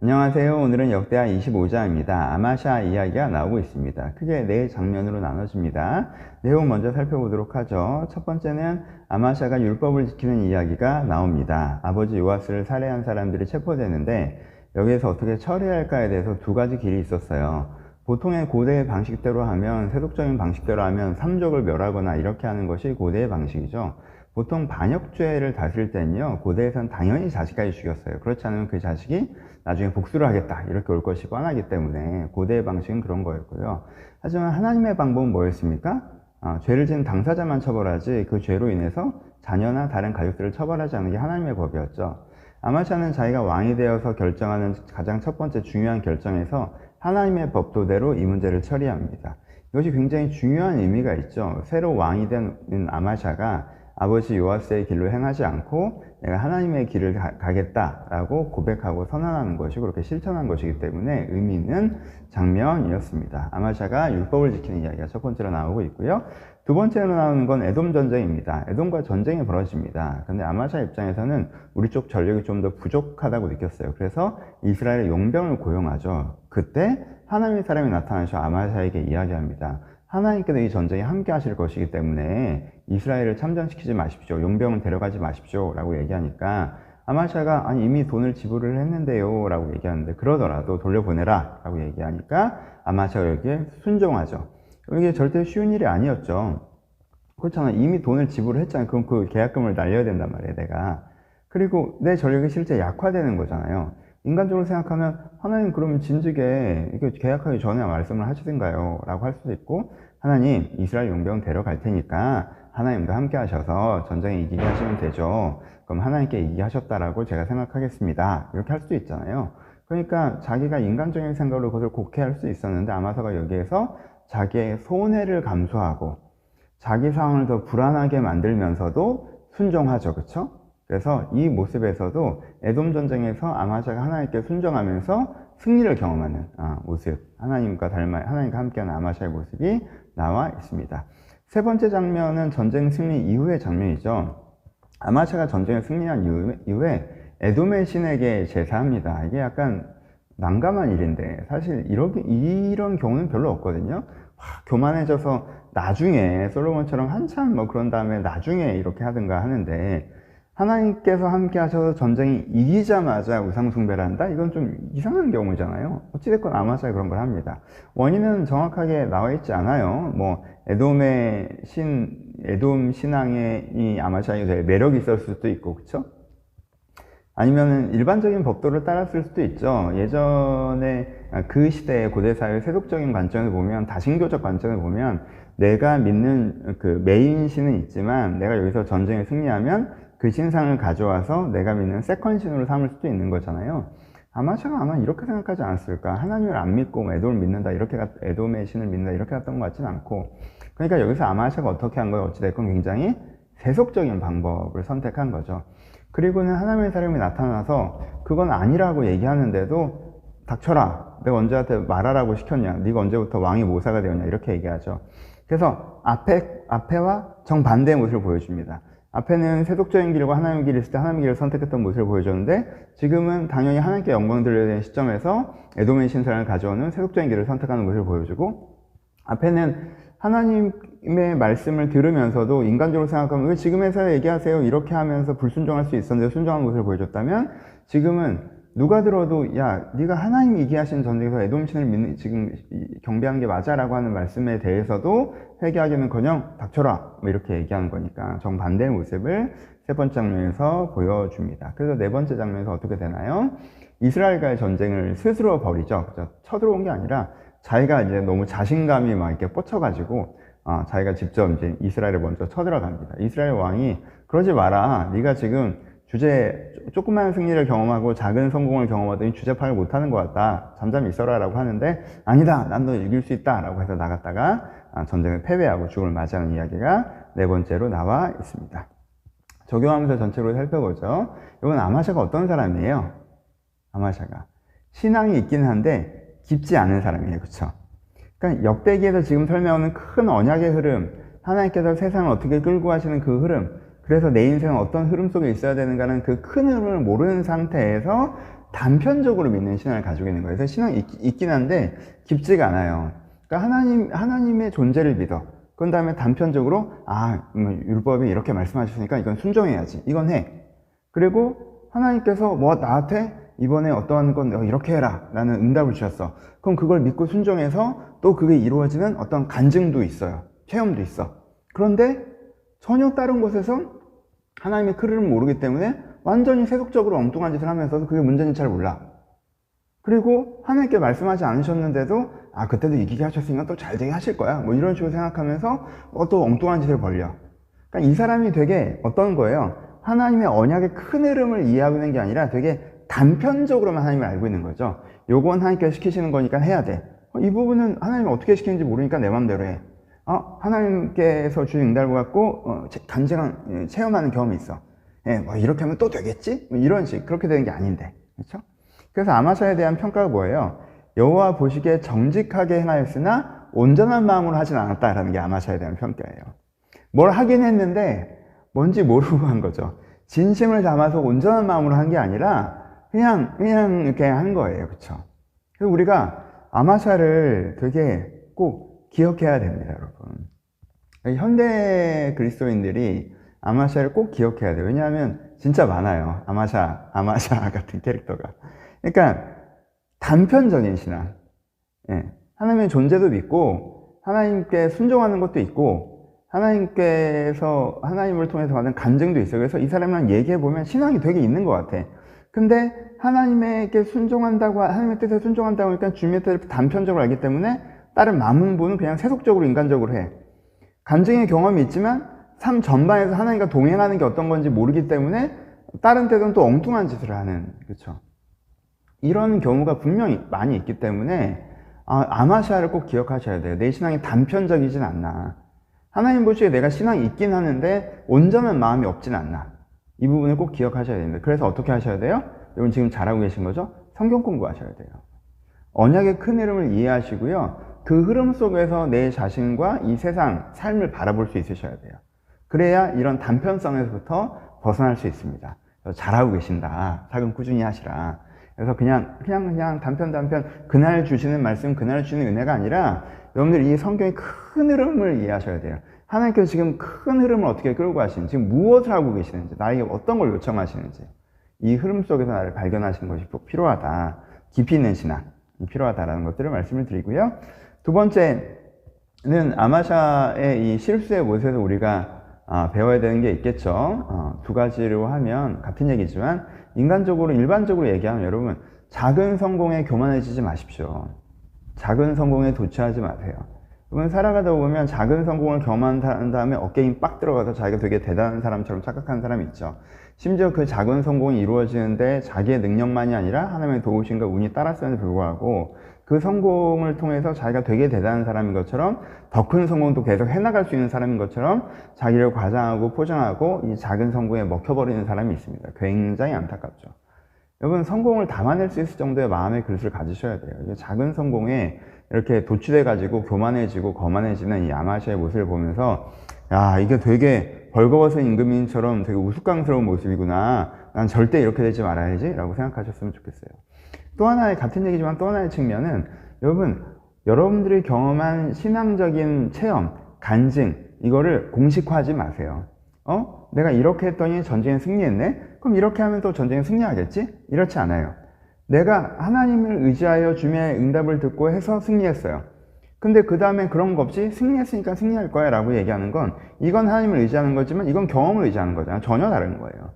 안녕하세요. 오늘은 역대하 25장입니다. 아마샤 이야기가 나오고 있습니다. 크게 네 장면으로 나눠집니다. 내용 먼저 살펴보도록 하죠. 첫 번째는 아마샤가 율법을 지키는 이야기가 나옵니다. 아버지 요아스를 살해한 사람들이 체포되는데 여기에서 어떻게 처리할까에 대해서 두 가지 길이 있었어요. 보통의 고대의 방식대로 하면 세속적인 방식대로 하면 삼족을 멸하거나 이렇게 하는 것이 고대의 방식이죠. 보통 반역죄를 다스릴 때는요, 고대에선 당연히 자식까지 죽였어요. 그렇지 않으면 그 자식이 나중에 복수를 하겠다. 이렇게 올 것이 뻔하기 때문에 고대의 방식은 그런 거였고요. 하지만 하나님의 방법은 뭐였습니까? 아, 죄를 지은 당사자만 처벌하지 그 죄로 인해서 자녀나 다른 가족들을 처벌하지 않는 게 하나님의 법이었죠. 아마샤는 자기가 왕이 되어서 결정하는 가장 첫 번째 중요한 결정에서 하나님의 법도대로 이 문제를 처리합니다. 이것이 굉장히 중요한 의미가 있죠. 새로 왕이 된 아마샤가 아버지 요아스의 길로 행하지 않고 내가 하나님의 길을 가, 겠다라고 고백하고 선언하는 것이 그렇게 실천한 것이기 때문에 의미 있는 장면이었습니다. 아마샤가 율법을 지키는 이야기가 첫 번째로 나오고 있고요. 두 번째로 나오는 건 에돔 전쟁입니다. 에돔과 전쟁이 벌어집니다. 근데 아마샤 입장에서는 우리 쪽 전력이 좀 더 부족하다고 느꼈어요. 그래서 이스라엘의 용병을 고용하죠. 그때 하나님의 사람이 나타나셔 아마샤에게 이야기합니다. 하나님께서 이 전쟁에 함께 하실 것이기 때문에 이스라엘을 참전시키지 마십시오. 용병을 데려가지 마십시오. 라고 얘기하니까 아마샤가 아니 이미 돈을 지불을 했는데요. 라고 얘기하는데 그러더라도 돌려보내라. 라고 얘기하니까 아마샤가 여기에 순종하죠. 이게 절대 쉬운 일이 아니었죠. 그렇잖아. 이미 돈을 지불을 했잖아. 그럼 그 계약금을 날려야 된단 말이에요. 내가. 그리고 내 전력이 실제 약화되는 거잖아요. 인간적으로 생각하면 하나님 그러면 진즉에 이게 계약하기 전에 말씀을 하시든가요? 라고 할 수도 있고 하나님 이스라엘 용병 데려갈 테니까 하나님도 함께 하셔서 전쟁에 이기게 하시면 되죠. 그럼 하나님께 이기게 하셨다라고 제가 생각하겠습니다. 이렇게 할 수도 있잖아요. 그러니까 자기가 인간적인 생각으로 그것을 곡해할 수 있었는데 아마서가 여기에서 자기의 손해를 감수하고 자기 상황을 더 불안하게 만들면서도 순종하죠. 그렇죠? 그래서 이 모습에서도 에돔 전쟁에서 아마샤가 하나님께 순종하면서 승리를 경험하는 아, 모습, 하나님과 닮아 하나님과 함께하는 아마샤의 모습이 나와 있습니다. 세 번째 장면은 전쟁 승리 이후의 장면이죠. 아마샤가 전쟁에 승리한 이후에 에돔의 신에게 제사합니다. 이게 약간 난감한 일인데 사실 이렇게 이런 경우는 별로 없거든요. 와, 교만해져서 나중에 솔로몬처럼 한참 뭐 그런 다음에 나중에 이렇게 하든가 하는데 하나님께서 함께 하셔서 전쟁이 이기자마자 우상숭배를 한다? 이건 좀 이상한 경우잖아요. 어찌됐건 아마샤 그런 걸 합니다. 원인은 정확하게 나와 있지 않아요. 뭐, 에돔의 신, 에돔 신앙의 이 아마샤에 대해 매력이 있었을 수도 있고, 그쵸? 아니면 일반적인 법도를 따랐을 수도 있죠. 예전에 그 시대의 고대 사회 세속적인 관점을 보면, 다신교적 관점을 보면, 내가 믿는 그 메인 신은 있지만, 내가 여기서 전쟁에 승리하면 그 신상을 가져와서 내가 믿는 세컨신으로 삼을 수도 있는 거잖아요. 아마샤가 아마 이렇게 생각하지 않았을까? 하나님을 안 믿고 뭐 에돔을 믿는다, 이렇게, 에돔의 신을 믿는다, 이렇게 갔던 것 같지는 않고. 그러니까 여기서 아마샤가 어떻게 한 거예요? 어찌됐건 굉장히 세속적인 방법을 선택한 거죠. 그리고는 하나님의 사람이 나타나서 그건 아니라고 얘기하는데도 닥쳐라. 내가 언제한테 말하라고 시켰냐. 네가 언제부터 왕의 모사가 되었냐. 이렇게 얘기하죠. 그래서 앞에, 앞에와 정반대의 모습을 보여줍니다. 앞에는 세속적인 길과 하나님의 길이 있을 때 하나님의 길을 선택했던 모습을 보여줬는데 지금은 당연히 하나님께 영광 들려야 되는 시점에서 에도의 신사를 가져오는 세속적인 길을 선택하는 모습을 보여주고 앞에는 하나님의 말씀을 들으면서도 인간적으로 생각하면 왜 지금에서 얘기하세요? 이렇게 하면서 불순종할 수 있었는데 순종한 모습을 보여줬다면 지금은 누가 들어도 야 네가 하나님이 얘기하신 전쟁에서 에돔 신을 믿는 지금 경배한 게 맞아라고 하는 말씀에 대해서도 회개하기는커녕 닥쳐라 뭐 이렇게 얘기하는 거니까 정반대의 모습을 세 번째 장면에서 보여줍니다. 그래서 네 번째 장면에서 어떻게 되나요? 이스라엘과의 전쟁을 스스로 벌이죠. 그죠? 쳐들어온 게 아니라 자기가 이제 너무 자신감이 막 이렇게 뻗쳐가지고 어, 자기가 직접 이제 이스라엘을 먼저 쳐들어갑니다. 이스라엘 왕이 그러지 마라. 네가 지금 주제 조그만 승리를 경험하고 작은 성공을 경험하더니 주제 파악을 못하는 것 같다. 잠잠히 있어라라고 하는데 아니다. 난 너 이길 수 있다라고 해서 나갔다가 아, 전쟁을 패배하고 죽음을 맞이하는 이야기가 네 번째로 나와 있습니다. 적용하면서 전체로 살펴보죠. 이건 아마샤가 어떤 사람이에요? 아마샤가 신앙이 있긴 한데 깊지 않은 사람이에요. 그렇죠? 그러니까 역대기에서 지금 설명하는 큰 언약의 흐름, 하나님께서 세상을 어떻게 끌고 가시는 그 흐름, 그래서 내 인생은 어떤 흐름 속에 있어야 되는가는 그 큰 흐름을 모르는 상태에서 단편적으로 믿는 신앙을 가지고 있는 거예요. 그래서 신앙이 있, 긴 한데 깊지가 않아요. 그러니까 하나님, 하나님의 존재를 믿어. 그런 다음에 단편적으로, 아, 뭐 율법이 이렇게 말씀하셨으니까 이건 순종해야지. 이건 해. 그리고 하나님께서 뭐 나한테 이번에 어떠한 건 이렇게 해라. 라는 응답을 주셨어. 그럼 그걸 믿고 순종해서 또 그게 이루어지는 어떤 간증도 있어요. 체험도 있어. 그런데 전혀 다른 곳에서 하나님의 흐름을 모르기 때문에 완전히 세속적으로 엉뚱한 짓을 하면서도 그게 문제인지 잘 몰라. 그리고 하나님께 말씀하지 않으셨는데도 아 그때도 이기게 하셨으니까 또 잘 되게 하실 거야. 뭐 이런 식으로 생각하면서 어, 또 엉뚱한 짓을 벌려. 그러니까 이 사람이 되게 어떤 거예요? 하나님의 언약의 큰 흐름을 이해하고 있는 게 아니라 되게 단편적으로만 하나님을 알고 있는 거죠. 요건 하나님께서 시키시는 거니까 해야 돼. 어, 이 부분은 하나님이 어떻게 시키는지 모르니까 내 맘대로 해. 어, 하나님께서 주신 응답을 갖고 어, 간증한 예, 체험하는 경험이 있어. 예, 뭐 이렇게 하면 또 되겠지? 뭐 이런 식 그렇게 되는 게 아닌데, 그렇죠? 그래서 아마샤에 대한 평가가 뭐예요? 여호와 보시기에 정직하게 행하였으나 온전한 마음으로 하진 않았다라는 게 아마샤에 대한 평가예요. 뭘 하긴 했는데 뭔지 모르고 한 거죠. 진심을 담아서 온전한 마음으로 한 게 아니라 그냥 그냥 이렇게 한 거예요, 그렇죠? 그래서 우리가 아마샤를 되게 꼭 기억해야 됩니다, 여러분. 현대 그리스도인들이 아마샤를 꼭 기억해야 돼요. 왜냐하면 진짜 많아요. 아마샤, 아마샤 같은 캐릭터가. 그러니까 단편적인 신앙. 예. 하나님의 존재도 믿고 하나님께 순종하는 것도 있고 하나님께서 하나님을 통해서 받는 간증도 있어요. 그래서 이 사람이랑 얘기해 보면 신앙이 되게 있는 것 같아. 근데 하나님에게 순종한다고 하나님의 뜻에 순종한다고 하니까 주님의 뜻을 단편적으로 알기 때문에 다른 마음분은 그냥 세속적으로 인간적으로 해. 간증의 경험이 있지만 삶 전반에서 하나님과 동행하는 게 어떤 건지 모르기 때문에 다른 때는 또 엉뚱한 짓을 하는 그렇죠. 이런 경우가 분명히 많이 있기 때문에 아, 마샤를꼭 기억하셔야 돼요. 내 신앙이 단편적이진 않나. 하나님 보시기에 내가 신앙이 있긴 하는데 온전한 마음이 없진 않나. 이 부분을 꼭 기억하셔야 됩니다. 그래서 어떻게 하셔야 돼요? 여러분 지금 잘하고 계신 거죠? 성경 공부하셔야 돼요. 언약의 큰 흐름을 이해하시고요. 그 흐름 속에서 내 자신과 이 세상, 삶을 바라볼 수 있으셔야 돼요. 그래야 이런 단편성에서부터 벗어날 수 있습니다. 잘하고 계신다. 사금 꾸준히 하시라. 그래서 그냥, 그냥, 그냥 단편, 단편, 그날 주시는 말씀, 그날 주시는 은혜가 아니라 여러분들 이 성경의 큰 흐름을 이해하셔야 돼요. 하나님께서 지금 큰 흐름을 어떻게 끌고 가시는지, 지금 무엇을 하고 계시는지, 나에게 어떤 걸 요청하시는지, 이 흐름 속에서 나를 발견하시는 것이 꼭 필요하다. 깊이 있는 신앙, 필요하다라는 것들을 말씀을 드리고요. 두 번째는 아마샤의 이 실수의 모습에서 우리가 아, 배워야 되는 게 있겠죠. 어, 두 가지로 하면 같은 얘기지만 인간적으로 일반적으로 얘기하면 여러분 작은 성공에 교만해지지 마십시오. 작은 성공에 도취하지 마세요. 여러분 살아가다 보면 작은 성공을 경험한 다음에 어깨 힘빡 들어가서 자기가 되게 대단한 사람처럼 착각하는 사람이 있죠. 심지어 그 작은 성공이 이루어지는데 자기의 능력만이 아니라 하나님의 도우심과 운이 따랐음에도 불구하고 그 성공을 통해서 자기가 되게 대단한 사람인 것처럼 더 큰 성공도 계속 해나갈 수 있는 사람인 것처럼 자기를 과장하고 포장하고 이 작은 성공에 먹혀버리는 사람이 있습니다. 굉장히 안타깝죠. 여러분 성공을 담아낼 수 있을 정도의 마음의 그릇을 가지셔야 돼요. 작은 성공에 이렇게 도취돼 가지고 교만해지고 거만해지는 이 아마시아의 모습을 보면서 야 이게 되게 벌거벗은 임금인처럼 되게 우스꽝스러운 모습이구나. 난 절대 이렇게 되지 말아야지 라고 생각하셨으면 좋겠어요. 또 하나의 같은 얘기지만 또 하나의 측면은 여러분 여러분들이 경험한 신앙적인 체험, 간증 이거를 공식화하지 마세요. 어? 내가 이렇게 했더니 전쟁에 승리했네? 그럼 이렇게 하면 또 전쟁에 승리하겠지? 이렇지 않아요. 내가 하나님을 의지하여 주님의 응답을 듣고 해서 승리했어요. 근데 그 다음에 그런 거 없이 승리했으니까 승리할 거야 라고 얘기하는 건 이건 하나님을 의지하는 거지만 이건 경험을 의지하는 거잖아요. 전혀 다른 거예요.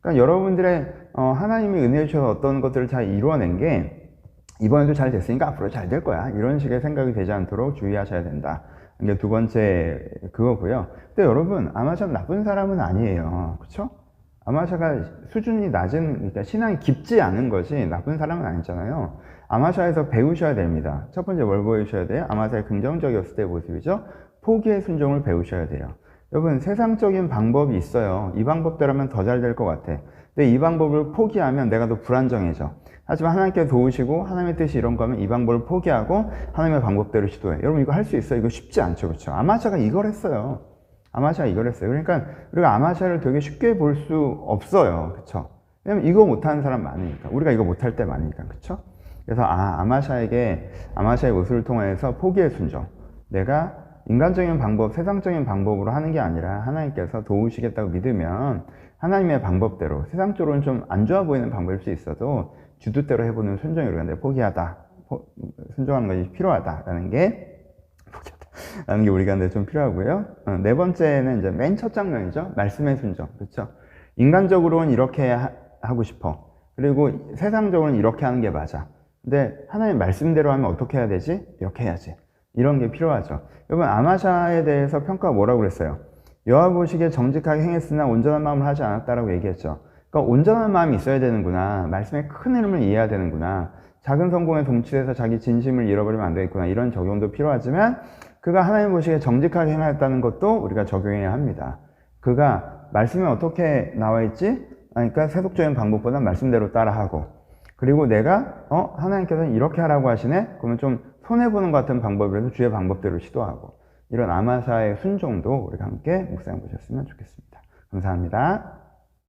그러니까 여러분들의 어, 하나님이 은혜 주셔서 어떤 것들을 잘 이루어낸 게 이번에도 잘 됐으니까 앞으로 잘 될 거야. 이런 식의 생각이 되지 않도록 주의하셔야 된다. 이게 두 번째 그거고요. 근데 여러분 아마샤 나쁜 사람은 아니에요. 그렇죠? 아마샤가 수준이 낮은 그러니까 신앙이 깊지 않은 것이 나쁜 사람은 아니잖아요. 아마샤에서 배우셔야 됩니다. 첫 번째 뭘 보여주셔야 돼요? 아마샤의 긍정적이었을 때의 모습이죠. 포기의 순종을 배우셔야 돼요. 여러분 세상적인 방법이 있어요. 이 방법대로면 더 잘 될 것 같아. 근데 이 방법을 포기하면 내가 더 불안정해져. 하지만 하나님께 도우시고 하나님의 뜻이 이런 거면 이 방법을 포기하고 하나님의 방법대로 시도해. 여러분 이거 할 수 있어요? 이거 쉽지 않죠. 그렇죠? 아마샤가 이걸 했어요. 아마샤가 이걸 했어요. 그러니까 우리가 아마샤를 되게 쉽게 볼 수 없어요. 그렇죠? 왜냐면 이거 못하는 사람 많으니까. 우리가 이거 못할 때 많으니까. 그쵸? 그래서 아, 아마샤에게, 아마샤의 모습을 통해서 포기의 순종. 내가 인간적인 방법, 세상적인 방법으로 하는 게 아니라 하나님께서 도우시겠다고 믿으면 하나님의 방법대로 세상적으로는 좀 안 좋아 보이는 방법일 수 있어도 주도대로 해보는 순종이 우리가 내 포기하다. 포- 순종하는 것이 필요하다라는 게 포기하다라는 게 우리가 좀 필요하고요. 어, 네 번째는 이제 맨 첫 장면이죠. 말씀의 순종. 그렇죠? 인간적으로는 이렇게 하, 하고 싶어. 그리고 세상적으로는 이렇게 하는 게 맞아. 근데 하나님 말씀대로 하면 어떻게 해야 되지? 이렇게 해야지. 이런 게 필요하죠. 여러분 아마샤에 대해서 평가가 뭐라고 그랬어요? 여호와 보시기에 정직하게 행했으나 온전한 마음을 하지 않았다라고 얘기했죠. 그러니까 온전한 마음이 있어야 되는구나. 말씀의 큰 흐름을 이해해야 되는구나. 작은 성공에 동치돼서 자기 진심을 잃어버리면 안 되겠구나. 이런 적용도 필요하지만 그가 하나님 보시기에 정직하게 행하였다는 것도 우리가 적용해야 합니다. 그가 말씀에 어떻게 나와 있지? 그러니까 세속적인 방법보다 말씀대로 따라하고 그리고 내가 어 하나님께서는 이렇게 하라고 하시네? 그러면 좀 손해 보는 것 같은 방법이라서 주의 방법대로 시도하고 이런 아마사의 순종도 우리가 함께 묵상해 보셨으면 좋겠습니다. 감사합니다.